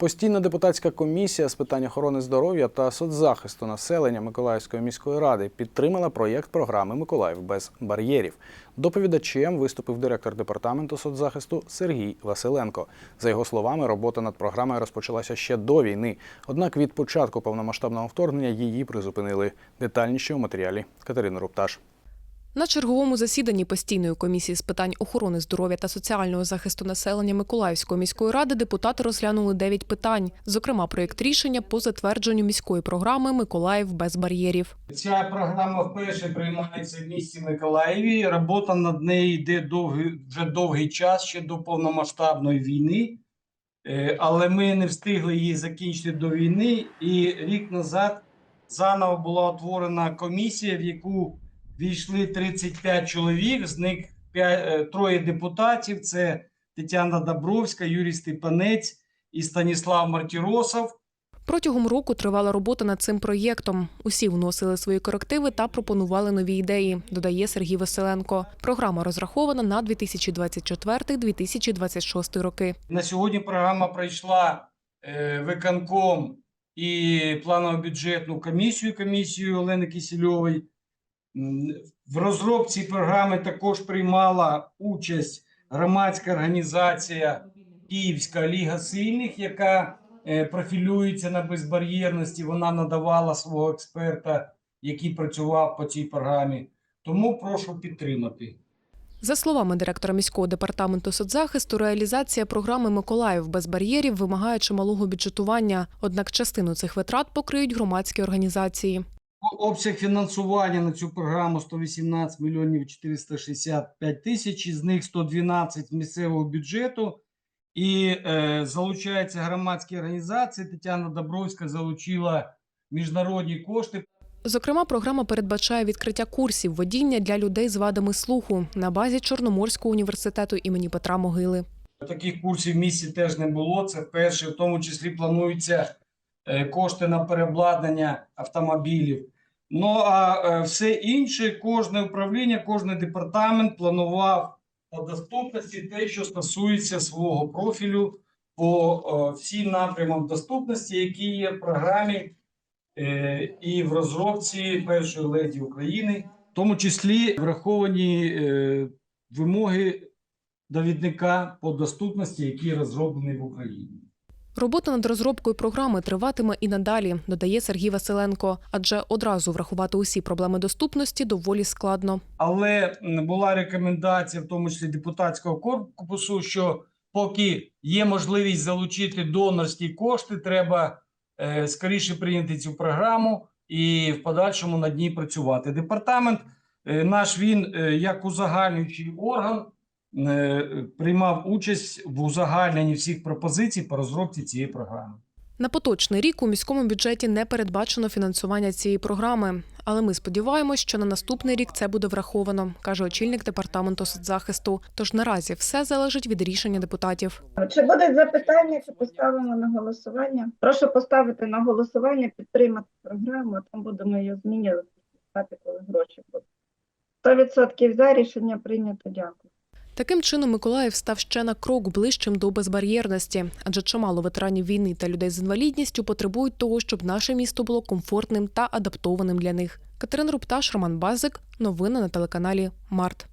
Постійна депутатська комісія з питань охорони здоров'я та соцзахисту населення Миколаївської міської ради підтримала проєкт програми Миколаїв без бар'єрів. Доповідачем виступив директор департаменту соцзахисту Сергій Василенко. За його словами, робота над програмою розпочалася ще до війни. Однак від початку повномасштабного вторгнення її призупинили. Детальніше у матеріалі Катерини Рупташ. На черговому засіданні постійної комісії з питань охорони здоров'я та соціального захисту населення Миколаївської міської ради депутати розглянули дев'ять питань, зокрема проєкт рішення по затвердженню міської програми Миколаїв без бар'єрів. Ця програма вперше приймається в місті Миколаєві. Робота над нею йде довгий, вже довгий час, ще до повномасштабної війни. Е, Але ми не встигли її закінчити до війни. І рік назад заново була утворена комісія, в яку війшли 35 чоловік, з них п'ять- е, троє депутатів: це Тетяна Добровська, Юрій Степанець і Станіслав Мартіросов. Протягом року тривала робота над цим проєктом. Усі вносили свої корективи та пропонували нові ідеї, додає Сергій Василенко. Програма розрахована на 2024-2026 роки. На сьогодні програма пройшла е, виконком і планово-бюджетну комісію, комісію Олени Кисельової. В розробці програми також приймала участь громадська організація Київська Ліга Сильних, яка е, профілюється на безбар'єрності. Вона надавала свого експерта, який працював по цій програмі. Тому прошу підтримати. За словами директора міського департаменту соцзахисту, реалізація програми Миколаїв без бар'єрів вимагає чималого бюджетування. Однак частину цих витрат покриють громадські організації. Обсяг фінансування на цю програму 118 мільйонів 465 тисяч, із них 112 місцевого бюджету. І е, залучаються громадські організації. Тетяна Добровська залучила міжнародні кошти. Зокрема, програма передбачає відкриття курсів водіння для людей з вадами слуху на базі Чорноморського університету імені Петра Могили. Таких курсів в місті теж не було. Це вперше, в тому числі плануються е, кошти на переобладнання автомобілів. Ну а е, все інше, кожне управління, кожен департамент планував по доступності те, що стосується свого профілю по е, всім напрямам доступності, які є в програмі е, і в розробці першої леді України, в тому числі враховані вимоги довідника по доступності, який розроблений в Україні. Робота над розробкою програми триватиме і надалі, додає Сергій Василенко, адже одразу врахувати усі проблеми доступності доволі складно. Але була рекомендація, в тому числі депутатського корпусу, що поки є можливість залучити донорські кошти, треба е, скоріше прийняти цю програму і в подальшому над ній працювати. Департамент е, наш він е, як узагальнюючий орган приймав участь в узагальненні всіх пропозицій по розробці цієї програми. На поточний рік у міському бюджеті не передбачено фінансування цієї програми, але ми сподіваємось, що на наступний рік це буде враховано, каже очільник департаменту соцзахисту. Тож наразі все залежить від рішення депутатів. Чи будуть запитання, чи поставимо на голосування? Прошу поставити на голосування, підтримати програму, а там будемо її змінювати, коли гроші будуть. 100% за рішення прийнято. Дякую. Таким чином, Миколаїв став ще на крок ближчим до безбар'єрності, адже чимало ветеранів війни та людей з інвалідністю потребують того, щоб наше місто було комфортним та адаптованим для них. Катерина Рупташ, Роман Базик. Новини на телеканалі Март.